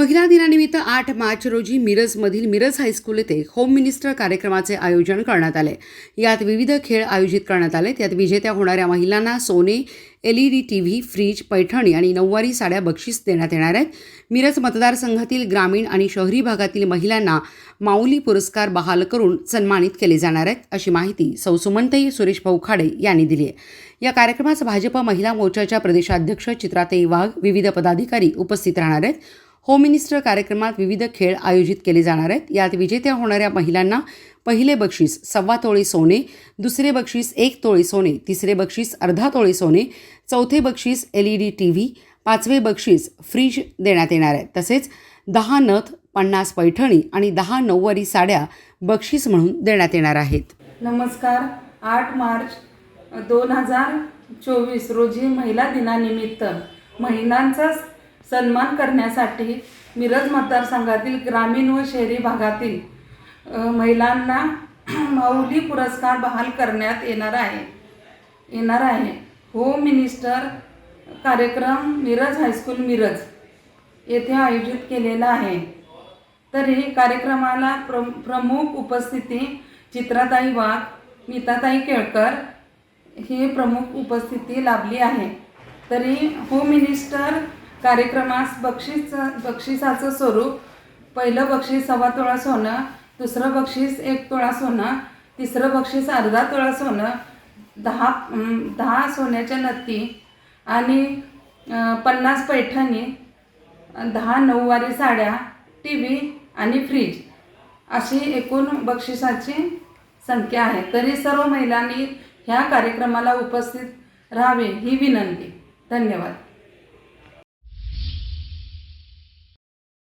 महिला दिनानिमित्त आठ मार्च रोजी मिरजमधील मिरज हायस्कूल येथे होम मिनिस्टर कार्यक्रमाचे आयोजन करण्यात आले. यात विविध खेळ आयोजित करण्यात आले. त्यात विजेत्या होणाऱ्या महिलांना सोने L E D T V fridge Paithani आणि नऊवारी साड्या बक्षीस देण्यात येणार आहेत. मिरज मतदारसंघातील ग्रामीण आणि शहरी भागातील महिलांना माऊली पुरस्कार बहाल करून सन्मानित केले जाणार आहेत अशी माहिती सौसुमंतई सुरेश भाऊ खाडे यांनी दिली आहे. या कार्यक्रमास भाजप महिला मोर्चाच्या प्रदेशाध्यक्ष चित्राताई वाघ विविध पदाधिकारी उपस्थित राहणार आहेत. होम मिनिस्टर कार्यक्रमात विविध खेळ आयोजित केले जाणार आहेत. यात विजेत्या होणाऱ्या महिलांना पहिले बक्षीस सव्वा तोळी सोने दुसरे बक्षीस एक तोळे सोने तिसरे बक्षीस अर्धा तोळे सोने चौथे बक्षीस L E D T V पाचवे बक्षीस फ्रीज देण्यात येणार आहे तसेच दहा नथ पन्नास पैठणी आणि दहा नऊवारी साड्या बक्षीस म्हणून देण्यात येणार आहेत. नमस्कार. आठ मार्च दोन हजार चोवीस रोजी महिला दिनानिमित्त महिलांचा सन्मान करण्यासाठी मिरज मतदारसंघातील ग्रामीण व शहरी भागातील महिलांना माऊली पुरस्कार बहाल करण्यात येणार आहे. येणार आहे. होम मिनिस्टर कार्यक्रम मिरज हायस्कूल मिरज येथे आयोजित केलेला आहे. तरी कार्यक्रमाला प्र प्रमुख उपस्थिती चित्राताई वाघ नीताताई केळकर ही प्रमुख उपस्थिती लाभली आहे. तरी होम मिनिस्टर कार्यक्रमास बक्षीस बक्षिसाचं स्वरूप पहिलं बक्षीस सव्वा तोळा सोनं दुसरं बक्षीस एक तोळा सोनं तिसरं बक्षीस अर्धा तोळा सोनं दहा दहा सोन्याच्या नत्ती आणि पन्नास पैठणी दहा नऊवारी साड्या टी व्ही आणि फ्रीज अशी एकूण बक्षिसाची संख्या आहे. तरी सर्व महिलांनी ह्या कार्यक्रमाला उपस्थित राहावे ही विनंती. धन्यवाद.